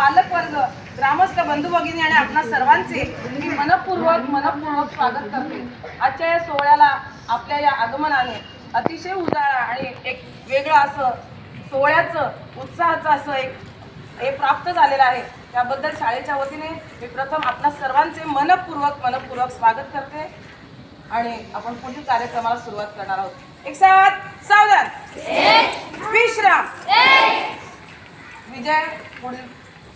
पालकवर्ग ग्रामस्थ बंधू भगिनी आणि आपणा सर्वांचे मी मनपूर्वक मनपूर्वक स्वागत करते. आजच्या या सोहळ्याला आपल्या या आगमनाने अतिशय उजाळा आणि एक वेगळं असं सोहळ्याचं उत्साहाचं असं एक हे प्राप्त झालेलं आहे. त्याबद्दल शाळेच्या वतीने मी प्रथम आपणा सर्वांचे मनपूर्वक मनपूर्वक स्वागत करते आणि आपण पुढील कार्यक्रमाला सुरुवात करणार आहोत. एक साथ सावधान विश्राम. विजय पुढील.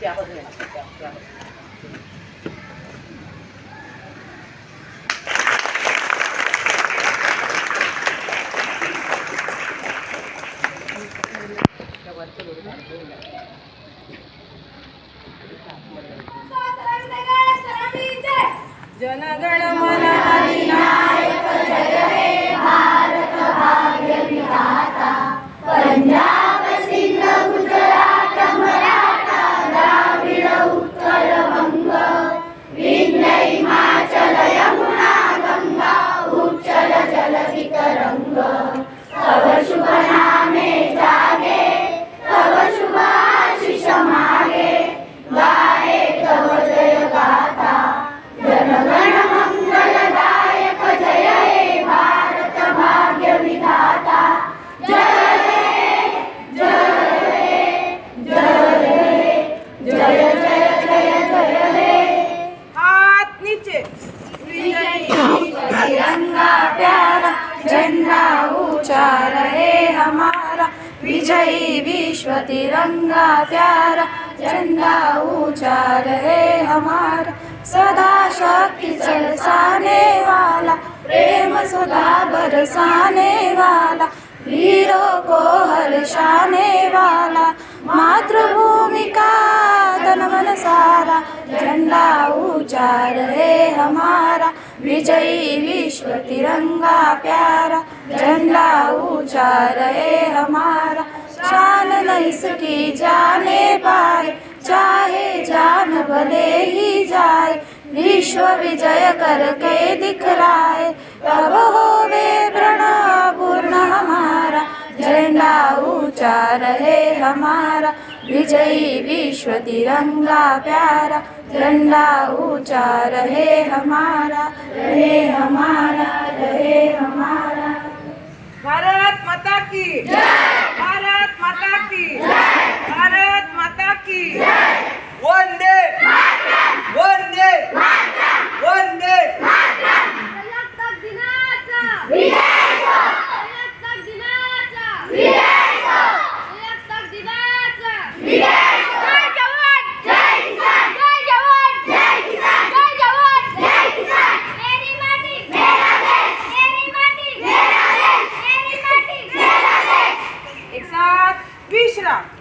त्यापासून येणार जनगण मन अधिनायक जय हे भारत भाग्य विधाता पंजाब विजयी विश्व तिरंगा प्यारा, झंडा ऊँचा रहे हमारा। सदा शक्ति चलसाने वाला, प्रेम सुधा बरसाने वाला, वीरों को हर्षाने वाला। मातृभूमि का तन मन सारा, झंडा ऊँचा रहे हमारा। विजयी विश्व तिरंगा प्यारा, झंडा ऊँचा रहे हमारा। शान नहीं इसकी जाने पाए। चाहे जान भले ही जाए, विश्व विजय करके दिखलाए। तब होवे प्रण पूर्ण हमारा, झंडा ऊँचा रहे हमारा। विजयी विश्व तिरंगा प्यारा, झंडा ऊँचा रहे हमारा। रहे हमारा रहे हमारा। भारत माता की भारत Mira.